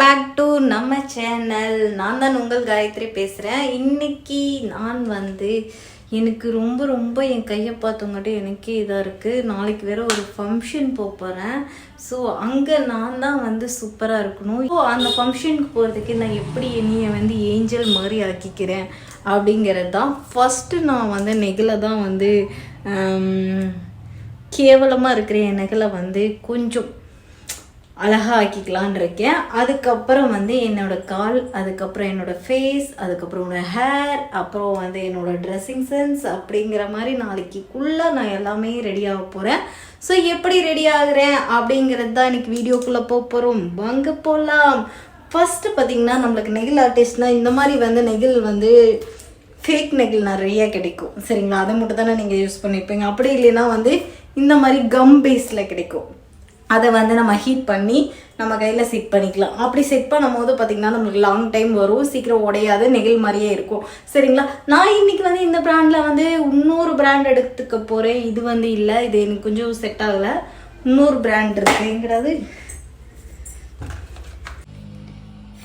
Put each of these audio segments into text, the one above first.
Back to நம்ம channel நான் தான் உங்கள் காயத்ரி பேசுகிறேன் இன்னைக்கு நான் வந்து எனக்கு ரொம்ப ரொம்ப என் கையை பார்த்தவங்ககிட்ட எனக்கே இதாக இருக்குது நாளைக்கு வேற ஒரு ஃபங்க்ஷன் போக போகிறேன் ஸோ அங்கே நான் தான் வந்து சூப்பராக இருக்கணும். ஸோ அந்த ஃபங்க்ஷனுக்கு போகிறதுக்கு நான் எப்படி என்னையை வந்து ஏஞ்சல் மாதிரி ஆக்கிக்கிறேன் அப்படிங்கிறது தான் ஃபஸ்ட்டு நான் வந்து நெகில தான் வந்து கேவலமாக இருக்கிற என் நெகில வந்து கொஞ்சம் அழகாக ஆக்கிக்கலான் இருக்கேன் அதுக்கப்புறம் வந்து என்னோட கால் அதுக்கப்புறம் என்னோட ஃபேஸ் அதுக்கப்புறம் என்னோடய ஹேர் அப்புறம் வந்து என்னோடய ட்ரெஸ்ஸிங் சென்ஸ் அப்படிங்கிற மாதிரி நாளைக்குள்ளே நான் எல்லாமே ரெடியாக போகிறேன் ஸோ எப்படி ரெடி ஆகுறேன் அப்படிங்கிறது தான் இன்னைக்கு வீடியோக்குள்ளே போக போகிறோம் வாங்க போகலாம் ஃபஸ்ட்டு பார்த்திங்கன்னா நம்மளுக்கு நெகில் ஆர்டிஸ்ட்னால் இந்த மாதிரி வந்து நெகில் வந்து ஃபேக் நெகில் நிறைய கிடைக்கும். சரிங்களா? அதை மட்டும் தானே நீங்கள் யூஸ் பண்ணியிருப்பீங்க அப்படி இல்லைன்னா வந்து இந்த மாதிரி கம் பேஸில் கிடைக்கும். அதை வந்து நம்ம ஹீட் பண்ணி நம்ம கையில் செட் பண்ணிக்கலாம். அப்படி செட் பண்ணும்போது பார்த்திங்கன்னா நம்மளுக்கு லாங் டைம் வரும். சீக்கிரம் உடையாது. நெகிழ் மாதிரியே இருக்கும். சரிங்களா? நான் இன்னைக்கு வந்து இந்த ப்ராண்டில் வந்து இன்னொரு ப்ராண்ட் எடுத்துக்க போகிறேன் இது வந்து இல்லை. இது எனக்கு கொஞ்சம் செட் ஆகலை. இன்னொரு ப்ராண்ட் இருக்குங்கிறது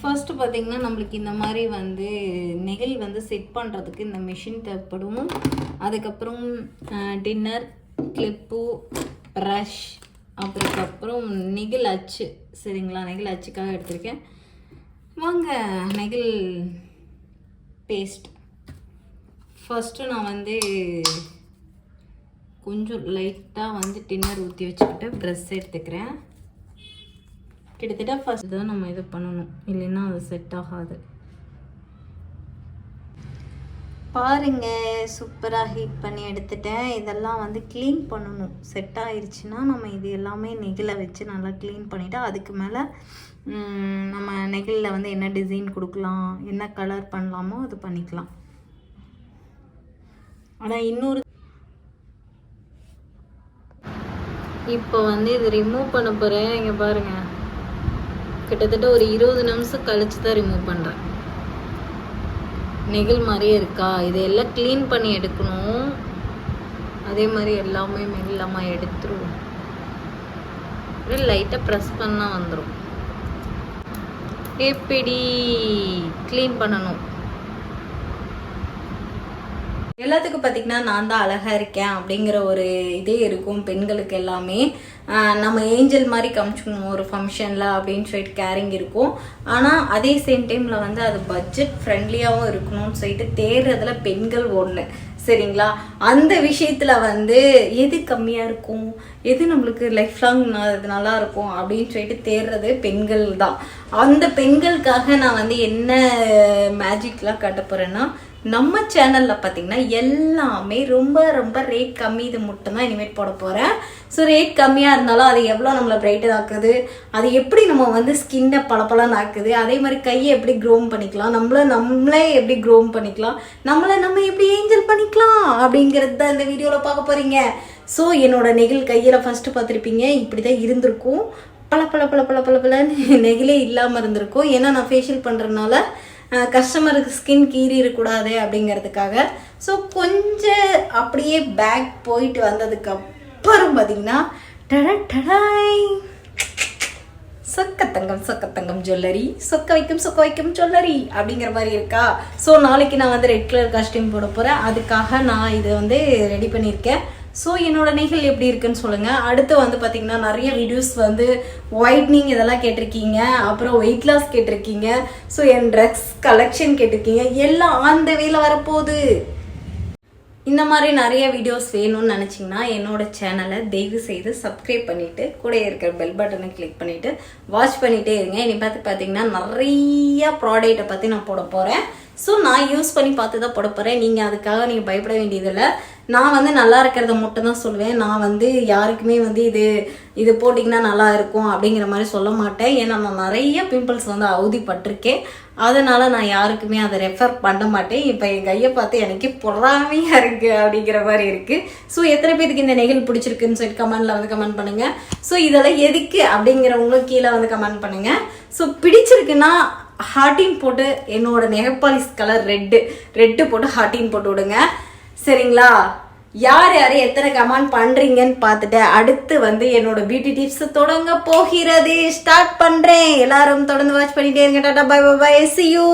ஃபர்ஸ்ட் பார்த்தீங்கன்னா நம்மளுக்கு இந்த மாதிரி வந்து நெகிழ் வந்து செட் பண்ணுறதுக்கு இந்த மிஷின் தேவைப்படும். அதுக்கப்புறம் டின்னர் கிளிப்பு ப்ரஷ் அதுக்கப்புறம் நெகில் அச்சு. சரிங்களா? நெகில் அச்சுக்காக எடுத்திருக்கேன். வாங்க நெகில் பேஸ்ட் ஃபஸ்ட்டு நான் வந்து கொஞ்சம் லைட்டாக வந்து டின்னர் ஊற்றி வச்சுக்கிட்டு ப்ரெஷ் எடுத்துக்கிறேன். கிட்டத்தட்ட ஃபஸ்ட் தான் நம்ம இது பண்ணணும். இல்லைன்னா அது செட் ஆகாது. பாருங்க சூப்பராக ஹீட் பண்ணி எடுத்துட்டேன். இதெல்லாம் வந்து க்ளீன் பண்ணணும். செட் ஆயிடுச்சுன்னா நம்ம இது எல்லாமே நெகில வச்சு நல்லா க்ளீன் பண்ணிவிட்டு அதுக்கு மேலே நம்ம நெகிழில் வந்து என்ன டிசைன் கொடுக்கலாம் என்ன கலர் பண்ணலாமோ அது பண்ணிக்கலாம். ஆனால் இன்னொரு இப்போ வந்து இது ரிமூவ் பண்ண போகிறேன் இங்கே பாருங்கள் கிட்டத்தட்ட ஒரு இருபது நிமிஷம் கழிச்சு தான் ரிமூவ் பண்ணுறேன் நெகிழ் மாதிரியே இருக்கா? இதையெல்லாம் க்ளீன் பண்ணி எடுக்கணும். அதே மாதிரி எல்லாமே மெல்லாமல் எடுத்துருவோம். அப்படியே லைட்டாக ப்ரெஸ் பண்ணால் வந்துடும் எப்படி க்ளீன் பண்ணணும். எல்லாத்துக்கும் பார்த்திங்கன்னா நான் தான் அழகாக இருக்கேன் அப்படிங்கிற ஒரு இதே இருக்கும். பெண்களுக்கு எல்லாமே. நம்ம ஏஞ்சல் மாதிரி காமிச்சுக்கணும் ஒரு ஃபங்க்ஷனில் அப்படின்னு சொல்லிட்டு கேரிங் இருக்கும். ஆனால் அதே சேம் டைமில் வந்து அது பட்ஜெட் ஃப்ரெண்ட்லியாகவும் இருக்கணும்னு சொல்லிட்டு தேர்றதுல பெண்கள் ஒன்று சரிங்களா? அந்த விஷயத்தில் வந்து எது கம்மியாக இருக்கும்? எது நம்மளுக்கு லைஃப் லாங் நல்லா இருக்கும்? அப்படின்னு சொல்லிட்டு தேடுறது பெண்கள் தான். அந்த பெண்களுக்காக நான் வந்து என்ன மேஜிக்லாம் காட்ட போகிறேன்னா நம்ம சேனலில் பார்த்தீங்கன்னா எல்லாமே ரொம்ப ரொம்ப ரேட் கம்மி. இது மட்டும்தான் இனிமேட் போட போகிறேன் ஸோ ரேட் கம்மியாக இருந்தாலும் அது எவ்வளோ நம்மளை பிரைட்டர் ஆக்குது? அது எப்படி நம்ம வந்து ஸ்கின்னை பளபளன்னு ஆக்குது? அதே மாதிரி கையை எப்படி க்ரோம் பண்ணிக்கலாம்? நம்மள நம்மளே எப்படி க்ரோம் பண்ணிக்கலாம்? நம்மளை நம்ம எப்படி ஏஞ்சல் பண்ணிக்கலாம் அப்படிங்கிறது தான் இந்த வீடியோவில் பார்க்க போகிறீங்க ஸோ என்னோட நெகில் கையில் ஃபஸ்ட்டு பார்த்துருப்பீங்க. இப்படி தான் இருந்திருக்கும். பல பல பல பல பல பலன்னு நெகிலே இல்லாமல் இருந்திருக்கும். ஏன்னா நான் ஃபேஷியல் பண்ணுறதுனால கஸ்டமருக்கு ஸ்கின் கீறிடக்கூடாது அப்படிங்கிறதுக்காக. ஸோ கொஞ்சம் அப்படியே பேக் போயிட்டு வந்ததுக்கு அப்புறம் பார்த்தீங்கன்னா டட டடாய். சொக்கத்தங்கம் சொக்கத்தங்கம் ஜுவல்லரி. சொக்க வைக்கும் சொக்க வைக்கும் ஜுவல்லரி அப்படிங்கிற மாதிரி இருக்கா? ஸோ நாளைக்கு நான் வந்து ரெட் கலர் காஸ்டியூம் போட போகிறேன் அதுக்காக நான் இதை வந்து ரெடி பண்ணியிருக்கேன். ஸோ என்னோட நெகில் எப்படி இருக்குன்னு சொல்லுங்கள் அடுத்து வந்து பார்த்தீங்கன்னா நிறைய வீடியோஸ் வந்து ஒயிட்னிங் இதெல்லாம் கேட்டிருக்கீங்க. அப்புறம் வெயிட் லாஸ் கேட்டிருக்கீங்க. ஸோ என் ட்ரெஸ் கலெக்ஷன் கேட்டிருக்கீங்க. எல்லாம் அந்த வேல வரப்போகுது. இந்த மாதிரி நிறைய வீடியோஸ் வேணும்னு நினச்சிங்கன்னா என்னோட சேனலை தயவு செய்து சப்ஸ்கிரைப் பண்ணிவிட்டு கூட இருக்கிற பெல் பட்டனை கிளிக் பண்ணிவிட்டு வாட்ச் பண்ணிகிட்டே இருங்க. இனி பார்த்து பார்த்தீங்கன்னா நிறைய ப்ராடக்ட்டை பற்றி நான் போட போகிறேன் ஸோ நான் யூஸ் பண்ணி பார்த்து தான் போட போகிறேன் நீங்கள் அதுக்காக நீங்கள் பயப்பட வேண்டியதில்லை. நான் வந்து நல்லா இருக்கிறத மட்டும் தான் சொல்லுவேன். நான் வந்து யாருக்குமே வந்து இது இது போட்டிங்கன்னா நல்லா இருக்கும் அப்படிங்கிற மாதிரி சொல்ல மாட்டேன். ஏன்னா நான் நிறைய பிம்பிள்ஸ் வந்து அவதிப்பட்டிருக்கேன். அதனால் நான் யாருக்குமே அதை ரெஃபர் பண்ண மாட்டேன். இப்போ என் கையை பார்த்து எனக்கு பொறாமையாக இருக்குது அப்படிங்கிற மாதிரி இருக்குது ஸோ எத்தனை பேருக்கு இந்த நெகிழ் பிடிச்சிருக்குன்னு சொல்லி கமெண்டில் வந்து கமெண்ட் பண்ணுங்கள் ஸோ இதெல்லாம் எதுக்கு அப்படிங்கிறவங்களும் கீழே வந்து கமெண்ட் பண்ணுங்கள் ஸோ பிடிச்சிருக்குன்னா ஹார்டின் போட்டு என்னோட நெகப்பாலிஸ் கலர் ரெட்டு ரெட்டு போட்டு ஹார்டின் போட்டு விடுங்க. சரிங்களா? யார் யார் எத்தனை கமெண்ட் பண்ணுறீங்கன்னு பார்த்துட்டு அடுத்து வந்து என்னோட பியூட்டி டிப்ஸ் தொடங்க போகிறது. ஸ்டார்ட் பண்ணுறேன் எல்லாரும் தொடர்ந்து வாட்ச் பண்ணிட்டே இருங்க. டாடா பை பை சி யூ